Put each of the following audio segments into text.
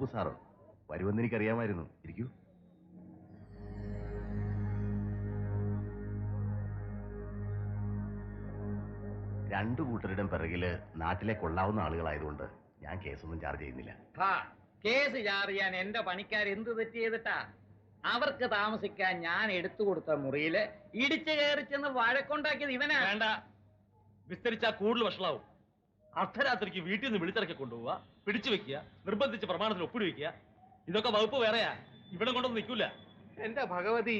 അപ്പു സാറോ വരുമെന്ന് എനിക്കറിയാമായിരുന്നു. ഇരിക്കൂ. രണ്ടു കൂട്ടരുടെയും പിറകിൽ നാട്ടിലെ കൊള്ളാവുന്ന ആളുകളായതുകൊണ്ട് ഞാൻ കേസൊന്നും ചാർജ് ചെയ്യുന്നില്ല. കേസ് ചാർജ് ചെയ്യാൻ എന്റെ പണിക്കാർ എന്ത് തെറ്റ് ചെയ്തിട്ടാ? അവർക്ക് താമസിക്കാൻ ഞാൻ എടുത്തു കൊടുത്ത മുറിയിൽ ഇടിച്ചു കയറി ചെന്ന് വഴക്കുണ്ടാക്കിയത് ഇവനാ. വേണ്ട. വിസ്തരിച്ചാ കൂടുതൽ വഷളാവും. അർദ്ധരാത്രിക്ക് വീട്ടിൽ നിന്ന് വിളിച്ചിറക്കി കൊണ്ടുപോവുക പിടിച്ചു വെക്കുക നിർബന്ധിച്ച് പ്രമാണത്തിൽ ഒപ്പിടിവെക്കുക. ഇതൊക്കെ വകുപ്പ് വേറെയാ. ഇവിടെ കൊണ്ടൊന്നും നിൽക്കൂല. എന്റെ ഭഗവതി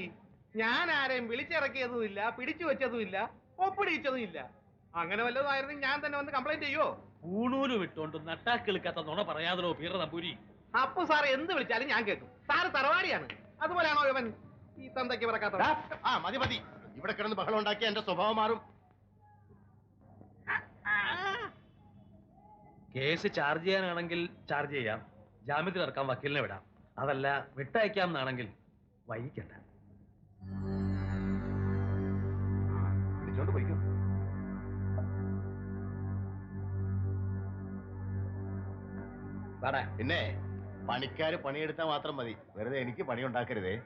ഞാൻ ആരെയും വിളിച്ചിറക്കിയതും ഇല്ല പിടിച്ചു വെച്ചതും ഇല്ല ഒപ്പിടിച്ചതും ഇല്ല അങ്ങനെ വല്ലതും ഞാൻ തന്നെ വന്ന് കംപ്ലൈന്റ് ചെയ്യോ ഊണൂൽ വിട്ടോണ്ട് നട്ടാക്കിളിക്കാത്ത നുണ പറയാതോ പീറ നമ്പൂരി അപ്പൊ സാർ എന്ത് വിളിച്ചാലും ഞാൻ കേൾക്കും. സാറ് തറവാടിയാണ്. അതുപോലെയാണോ ഇവൻ? ഈ തന്തയ്ക്ക് പറക്കാത്ത ആ, ആ മതി മതി. ഇവിടെ കിടന്ന് ബഹളം ഉണ്ടാക്കിയ എന്റെ സ്വഭാവം മാറും. കേസ് ചാർജ് ചെയ്യാനാണെങ്കിൽ ചാർജ് ചെയ്യാം. ജാമ്യത്തിൽ ഇറക്കാൻ വക്കീലിനെ വിടാം. അതല്ല വിട്ടയക്കാം എന്നാണെങ്കിൽ വൈകിക്കണ്ട. വിളിച്ചോണ്ട് പോയിക്കോ. വാടാ. പിന്നെ പണിക്കാര് പണിയെടുത്താൽ മാത്രം മതി. വെറുതെ എനിക്ക് പണി ഉണ്ടാക്കരുതേ.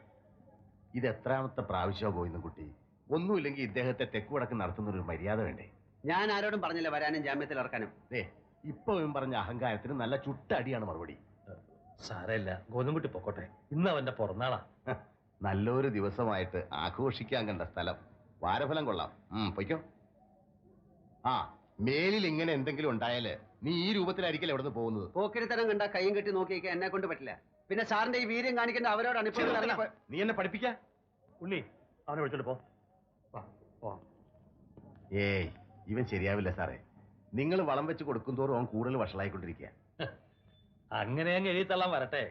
ഇത് എത്രാമത്തെ പ്രാവശ്യമോ കുട്ടി? ഒന്നുമില്ലെങ്കിൽ ഇദ്ദേഹത്തെ തെക്കുവടക്ക് നടത്തുന്ന ഒരു മര്യാദ വേണ്ടേ? ഞാൻ ആരോടും പറഞ്ഞില്ല വരാനും ജാമ്യത്തിൽ ഇറക്കാനും. ദേ ഇപ്പൊ ഇവൻ പറഞ്ഞ അഹങ്കാരത്തിന് നല്ല ചുട്ടടിയാണ് മറുപടി. സാരമില്ല. ഗോതമ്പുട്ടി പൊക്കോട്ടെ. ഇന്ന് അവന്റെ പിറന്നാളാ. നല്ലൊരു ദിവസമായിട്ട് ആഘോഷിക്കാൻ കണ്ട സ്ഥലം. വാരഫലം കൊള്ളാം. ഉം പൊയ്ക്കോ. ആ മേലിൽ ഇങ്ങനെ എന്തെങ്കിലും ഉണ്ടായാൽ നീ ഈ രൂപത്തിലായിരിക്കില്ല എവിടെ നിന്ന് പോകുന്നത്? തരം കണ്ട കൈയും കെട്ടി നോക്കിയൊക്കെ എന്നെ കൊണ്ട് പറ്റില്ല. പിന്നെ സാറിന്റെ ഈ വീര്യം കാണിക്കേണ്ട അവരോട് ഇപ്പോൾ നീ എന്നെ പഠിപ്പിക്ക? ഉണ്ണി അവനെ വിളിച്ചോണ്ട് പോ വാ, പോ. ഏയ് ഇവൻ ശരിയാവില്ല സാറേ. നിങ്ങൾ വളം വെച്ച് കൊടുക്കും തോറും അവൻ കൂടുതൽ വഷളായിക്കൊണ്ടിരിക്കുക. അങ്ങനെ അങ്ങ് എഴുതിത്തള്ളാൻ വരട്ടെ.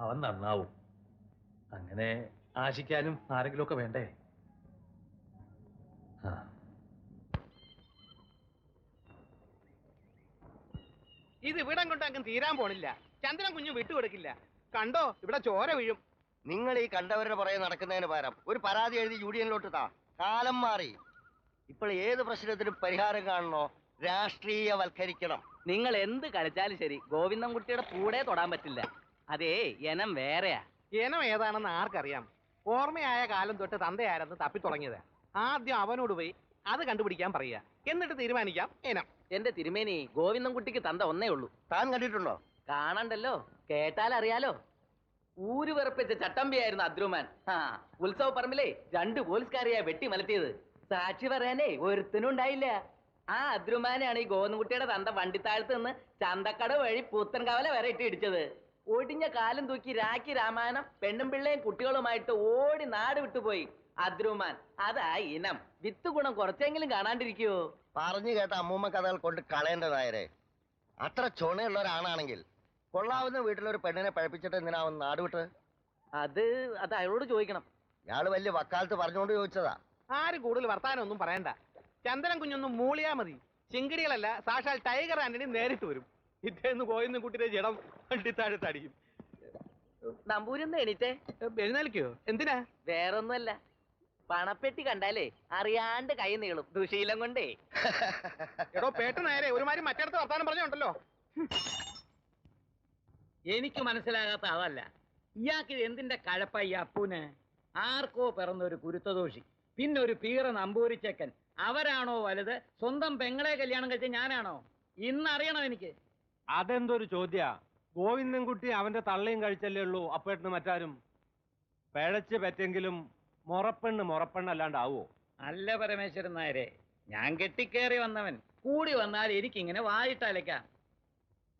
അവൻ നന്നാവും. അങ്ങനെ ആശിക്കാനും ആരെങ്കിലും ഒക്കെ വേണ്ടേ? ആ ഇത് ഇവിടം കൊണ്ട് അങ്ങ് തീരാൻ പോണില്ല. ചന്ദ്രൻ കുഞ്ഞു വിട്ടുകൊടുക്കില്ല കണ്ടോ ഇവിടെ ചോര വീഴും. നിങ്ങൾ ഈ കണ്ടവരുടെ പുറകെ നടക്കുന്നതിന് പകരം ഒരു പരാതി എഴുതി യൂണിയനിലോട്ട് താ കാലം മാറി. ഇപ്പോൾ ഏത് പ്രശ്നത്തിനും പരിഹാരം കാണണോ? രാഷ്ട്രീയവൽക്കരിക്കണം. നിങ്ങൾ എന്ത് കളിച്ചാലും ശരി ഗോവിന്ദൻകുട്ടിയുടെ കൂടെ തൊടാൻ പറ്റില്ല. അതേ ഇനം വേറെയാ. ഇനം ഏതാണെന്ന് ആർക്കറിയാം? ഓർമ്മയായ കാലം തൊട്ട് തന്തയാരെന്ന് തപ്പി തുടങ്ങിയത് ആദ്യം അവനോട് പോയി അത് കണ്ടുപിടിക്കാൻ പറയുക. എന്നിട്ട് തീരുമാനിക്കാം ഇനം. എന്റെ തിരുമേനി ഗോവിന്ദൻകുട്ടിക്ക് തന്ത ഒന്നേ ഉള്ളൂ. താൻ കണ്ടിട്ടുണ്ടോ? കാണണ്ടല്ലോ കേട്ടാൽ അറിയാലോ ഊര് വിറപ്പിച്ച ചട്ടമ്പിയായിരുന്നു അദ്രുമാൻ. ആ ഉത്സവ പറമ്പിലെ രണ്ട് പോലീസുകാരെയാ വെട്ടി മലത്തിയത്. സാക്ഷി പറയാനേ ഒരുത്തനും ഉണ്ടായില്ല ആ അദ്രുമാനെയാണ് ഈ ഗോന്നുകുട്ടിയുടെ തന്ത വണ്ടിത്താഴത്ത് നിന്ന് ചന്തക്കട വഴി പൂത്തൻകവല വരെ ഇട്ട് ഇടിച്ചത്. ഒടിഞ്ഞ കാലം തൂക്കി രാഖി രാമായണം പെണ്ണും പിള്ളയും കുട്ടികളുമായിട്ട് ഓടി നാട് വിട്ടുപോയി അദ്രുമാൻ അതാ ഇനം. വിത്ത് ഗുണം കുറച്ചെങ്കിലും കാണാണ്ടിരിക്കുവോ പറഞ്ഞു കേട്ട അമ്മൂമ്മ കഥകൾ കൊണ്ട് കളയേണ്ടതായരെ അത്ര ചുണയുള്ള ഒരാണാണെങ്കിൽ കൊള്ളാവുന്ന വീട്ടിലൊരു പെണ്ണിനെ പഴപ്പിച്ചിട്ട് എന്തിനാവുന്ന നാട് വിട്ട്? അത് അത് അയാളോട് ചോദിക്കണം. ഇയാൾ വലിയ വക്കാലത്ത് പറഞ്ഞുകൊണ്ട് ചോദിച്ചതാ. ആരും കൂടുതൽ വർത്താനം ഒന്നും പറയണ്ട. ചന്ദ്രൻ കുഞ്ഞൊന്ന് മൂളിയാ മതി. ചിങ്കിടികളല്ല സാക്ഷാൽ ടൈഗർ ആന്റണി നേരിട്ട് വരും. ഇദ്ദേഹം കോയിന്ന് കുട്ടിയുടെ ജഡം വണ്ടിത്താഴത്ത് അടിക്കും നമ്പൂരിന്ന് എണീറ്റേ? എഴുന്നേൽക്കോ? എന്തിനാ? വേറൊന്നുമല്ല. പണപ്പെട്ടി കണ്ടാലേ അറിയാണ്ട് കൈ നീളും. ദുശീലം കൊണ്ടേ. എടോ പേട്ട് നേരെ ഒരുമാതിരി മറ്റേടത്ത് വർത്താനം പറഞ്ഞുണ്ടല്ലോ എനിക്ക് മനസ്സിലാകാത്ത അതല്ല. ഇയാൾക്ക് എന്തിന്റെ കഴപ്പ ഈ അപ്പൂന്? ആർക്കോ പിറന്ന ഒരു കുരുത്തദോഷി. പിന്നെ ഒരു പീറ നമ്പൂരിച്ചക്കൻ. അവരാണോ വലുത്? സ്വന്തം പെങ്ങളെ കല്യാണം കഴിച്ച ഞാനാണോ? ഇന്ന് ഇന്നറിയണം എനിക്ക്. അതെന്തൊരു ചോദ്യ. ഗോവിന്ദൻകുട്ടി അവന്റെ തള്ളയും കഴിച്ചല്ലേ ഉള്ളൂ. അപ്പേട്ടിന് മറ്റാരും പിഴച്ച് പറ്റെങ്കിലും മുറപ്പെണ്ണ് മുറപ്പെണ്ണല്ലാണ്ടാവോ? അല്ല പരമേശ്വരൻ നായരെ ഞാൻ കെട്ടിക്കേറി വന്നവൻ. കൂടി വന്നാൽ എനിക്കിങ്ങനെ വായിട്ടലയ്ക്കാം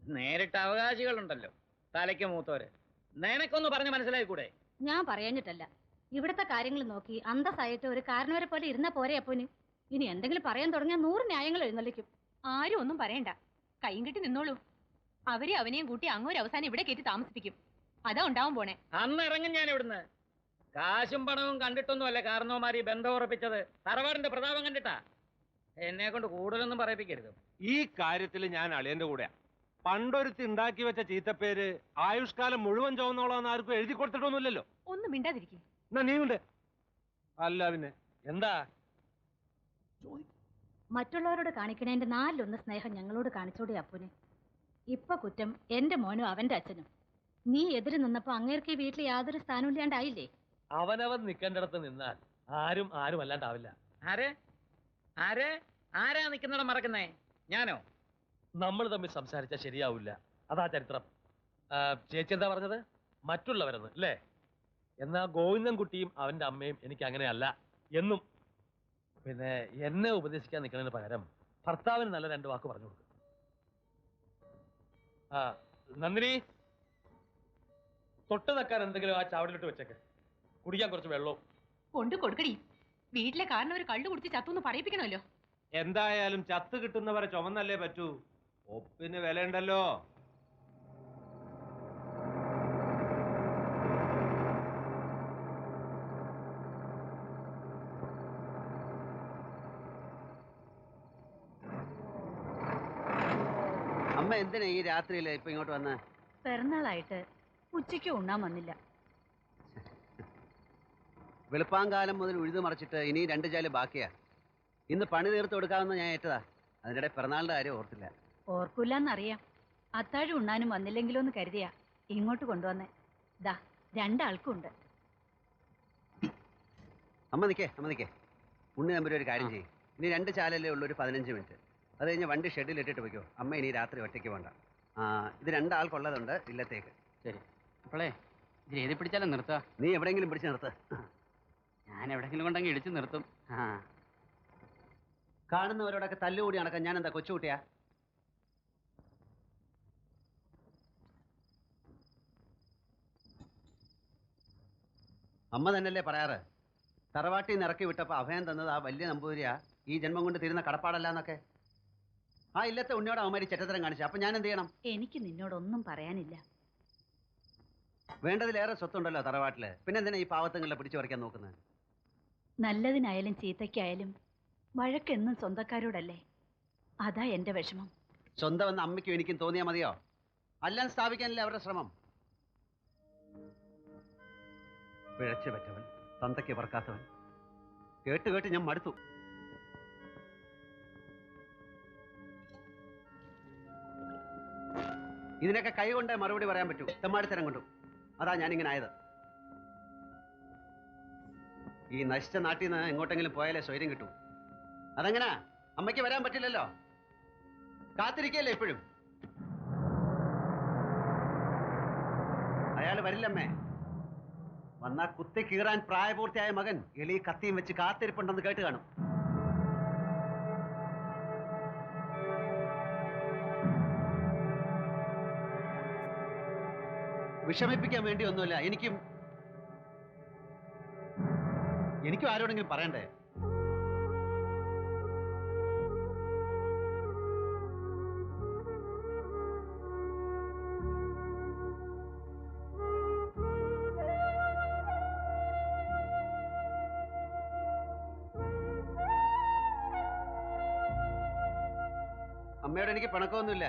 നേരിട്ട് അവകാശികളുണ്ടല്ലോ തലയ്ക്ക് മൂത്തോര് നിനക്കൊന്ന് പറഞ്ഞ് മനസ്സിലായിക്കൂടെ? ഞാൻ പറയാഞ്ഞിട്ടല്ല. ഇവിടുത്തെ കാര്യങ്ങൾ നോക്കി അന്തസ്സായിട്ട് ഒരു കാരണവരെ പോലെ ഇരുന്ന പോരെ അപ്പോന്. ഇനി എന്തെങ്കിലും പറയാൻ തുടങ്ങിയാൽ നൂറ് ന്യായങ്ങൾ എഴുന്നള്ളിക്കും. ആരും ഒന്നും പറയണ്ട. കൈയും കെട്ടി നിന്നോളൂ. അവരെ അവനെയും കൂട്ടി അങ്ങോ അവസാനം ഇവിടെ കയറ്റി താമസിപ്പിക്കും. അതാ ഉണ്ടാവും പോണേ. അന്ന് ഇറങ്ങും ഞാൻ ഇവിടുന്ന്. കാശും പണവും കണ്ടിട്ടൊന്നുമല്ല കാരണവന്മാർ ഈ ബന്ധം ഉറപ്പിച്ചത്. തറവാടിന്റെ പ്രതാപം കണ്ടിട്ടാ. എന്നെ കൊണ്ട് കൂടുതലൊന്നും പറയിപ്പിക്കരുത്. ഈ കാര്യത്തിൽ ഞാൻ അളിയന്റെ കൂടെയാ. പണ്ടൊരുത്തി ഉണ്ടാക്കി വെച്ച ചീത്തപ്പേര് ആയുഷ്കാലം മുഴുവൻ ചുവന്നോളാന്ന് ആർക്കും എഴുതി കൊടുത്തിട്ടൊന്നുമില്ലല്ലോ. ഒന്നും മിണ്ടാതിരിക്കും. എന്നാ ഉണ്ട് അല്ല പിന്നെ എന്താ? മറ്റുള്ളവരോട് കാണിക്കണേന്റെ നാലിലൊന്ന് സ്നേഹം ഞങ്ങളോട് കാണിച്ചോടെ അപ്പുനെ. ഇപ്പൊ കുറ്റം എന്റെ മോനും അവന്റെ അച്ഛനും. നീ എതിര് നിന്നപ്പോ അങ്ങേർക്ക് ഈ വീട്ടിൽ യാതൊരു സ്ഥാനവും ഇല്ലാണ്ടായില്ലേ അവനവൻ നിൽക്കേണ്ടിടത്ത് നിന്നാൽ ആരും ആരും അല്ലാണ്ടാവില്ല. ആരെ? ആരെ? ആരാ നിൽക്കുന്നിടം മറക്കുന്നേ? ഞാനോ? നമ്മൾ തമ്മിൽ സംസാരിച്ചാൽ ശരിയാവില്ല. അതാ ചരിത്രം. ആ, ചേച്ചി എന്താ പറഞ്ഞത്? മറ്റുള്ളവരെന്ന് അല്ലേ? എന്നാ ഗോവിന്ദൻകുട്ടിയും അവന്റെ അമ്മയും എനിക്ക് അങ്ങനെയല്ല എന്നും പിന്നെ എന്നെ ഉപദേശിക്കാൻ നിൽക്കുന്നതിന് പകരം ഭർത്താവിന് നല്ല രണ്ട് വാക്ക് പറഞ്ഞു കൊടുക്കും. ആ നന്ദിനി. തൊട്ട് നക്കാൻ എന്തെങ്കിലും ആ ചാവടിലിട്ട് വെച്ചേക്ക്. കുടിക്കാൻ കുറച്ച് വെള്ളവും. കൊണ്ടു കൊടുക്കടി. വീട്ടിലെ കാരണം ഒരു കള്ളു കുടിച്ച് ചത്തുന്ന് പറയിപ്പിക്കണമല്ലോ. എന്തായാലും ചത്ത് കിട്ടുന്നവരെ ചുമന്നല്ലേ പറ്റൂ. ഒപ്പിന് വിലയുണ്ടല്ലോ. അമ്മ എന്തിനാ ഈ രാത്രിയിൽ ഇപ്പൊ ഇങ്ങോട്ട് വന്ന? പിറന്നാളായിട്ട് ഉച്ചയ്ക്ക് ഉണ്ണാൻ വന്നില്ല. വെളുപ്പാങ്കാലം മുതൽ ഉഴുതു മറിച്ചിട്ട് ഇനി രണ്ട് ചാൽ ബാക്കിയാ. ഇന്ന് പണി തീർത്ത് കൊടുക്കാമെന്ന് ഞാൻ ഏറ്റതാ. അതിനിടെ പിറന്നാളിന്റെ കാര്യം ഓർത്തില്ല. ഓർക്കൂലെന്നറിയാം. അത്താഴം ഉണ്ണാനും വന്നില്ലെങ്കിലോ എന്ന് കരുതിയാ ഇങ്ങോട്ട് കൊണ്ടുവന്നേ. ദാ രണ്ടാൾക്കുണ്ട്. അമ്മ നിക്കേ അമ്മ നിക്കേ. ഉണ്ണി നമ്പർ ഒരു കാര്യം ചെയ്യും. ഇനി രണ്ട് ചാലല്ലേ ഉള്ളൂ ഒരു പതിനഞ്ച് മിനിറ്റ്. അത് കഴിഞ്ഞ് വണ്ടി ഷെഡിൽ ഇട്ടിട്ട് വയ്ക്കോ അമ്മ ഇനി രാത്രി ഒറ്റയ്ക്ക് വേണ്ട ആ ഇത് രണ്ടാൾക്കുള്ളതുണ്ട് ഇല്ലത്തേക്ക്. ശരി. അപ്പോളേ ഇത് എഴുതി പിടിച്ചാലും നിർത്തുക നീ എവിടെയെങ്കിലും പിടിച്ച് നിർത്ത. ഞാൻ എവിടെയെങ്കിലും കൊണ്ടെങ്കിൽ ഇടിച്ചു നിർത്തും. ആ. കാണുന്നവരോടൊക്കെ തല്ലുകൂടി നടക്കാൻ ഞാൻ എന്താ കൊച്ചുകുട്ടിയാ? അമ്മ തന്നെയല്ലേ പറയാറ്? തറവാട്ടിൽ നിന്ന് ഇറക്കി വിട്ടപ്പോൾ അഭയം തന്നത് ആ വലിയ നമ്പൂതിരിയാ. ഈ ജന്മം കൊണ്ട് തീരുന്ന കടപ്പാടല്ല എന്നൊക്കെ ആ ഇല്ലത്തെ ഉണ്ണിയോട് അവന്മാരി ചെറ്റത്തരം കാണിച്ചു. അപ്പൊ ഞാൻ എന്ത് ചെയ്യണം? എനിക്ക് നിന്നോടൊന്നും പറയാനില്ല. വേണ്ടതിലേറെ സ്വത്തുണ്ടല്ലോ തറവാട്ടിൽ. പിന്നെ എന്തിനാ ഈ പാവത്തങ്ങളെ പിടിച്ചു പറിക്കാൻ നോക്കുന്നത്? നല്ലതിനായാലും ചീത്തയ്ക്കായാലും വഴക്കെന്നും സ്വന്തക്കാരോടല്ലേ? അതാ എന്റെ വിഷമം. സ്വന്തം എന്ന അമ്മയ്ക്കും എനിക്കും തോന്നിയാ മതിയോ? അല്ലാൻ സ്ഥാപിക്കാനല്ലേ അവരുടെ ശ്രമം? പിഴച്ചു പറ്റവൻ തന്തയ്ക്ക് പറക്കാത്തവൻ കേട്ട് കേട്ട് ഞാൻ മടുത്തു. ഇതിനൊക്കെ കൈ കൊണ്ട് മറുപടി പറയാൻ പറ്റൂ. തെമ്മാടിത്തരം കൊണ്ടു. അതാ ഞാനിങ്ങനെ ആയത്. ഈ നശിച്ച നാട്ടിൽ നിന്ന് എങ്ങോട്ടെങ്കിലും പോയാലേ സ്വൈര്യം കിട്ടൂ. അതെങ്ങനാ? അമ്മയ്ക്ക് വരാൻ പറ്റില്ലല്ലോ? കാത്തിരിക്കല്ലേ എപ്പോഴും അയാൾ വരില്ലമ്മേ. വന്നാ കുത്തി കീറാൻ പ്രായപൂർത്തിയായ മകൻ എളി കത്തിയും വെച്ച് കാത്തിരിപ്പുണ്ടെന്ന് കേട്ട് കാണും. വിഷമിപ്പിക്കാൻ വേണ്ടി ഒന്നുമില്ല എനിക്കും എനിക്കും ആരോടെങ്കിലും പറയണ്ടേ? അമ്മയോട് എനിക്ക് പിണക്കമൊന്നുമില്ല.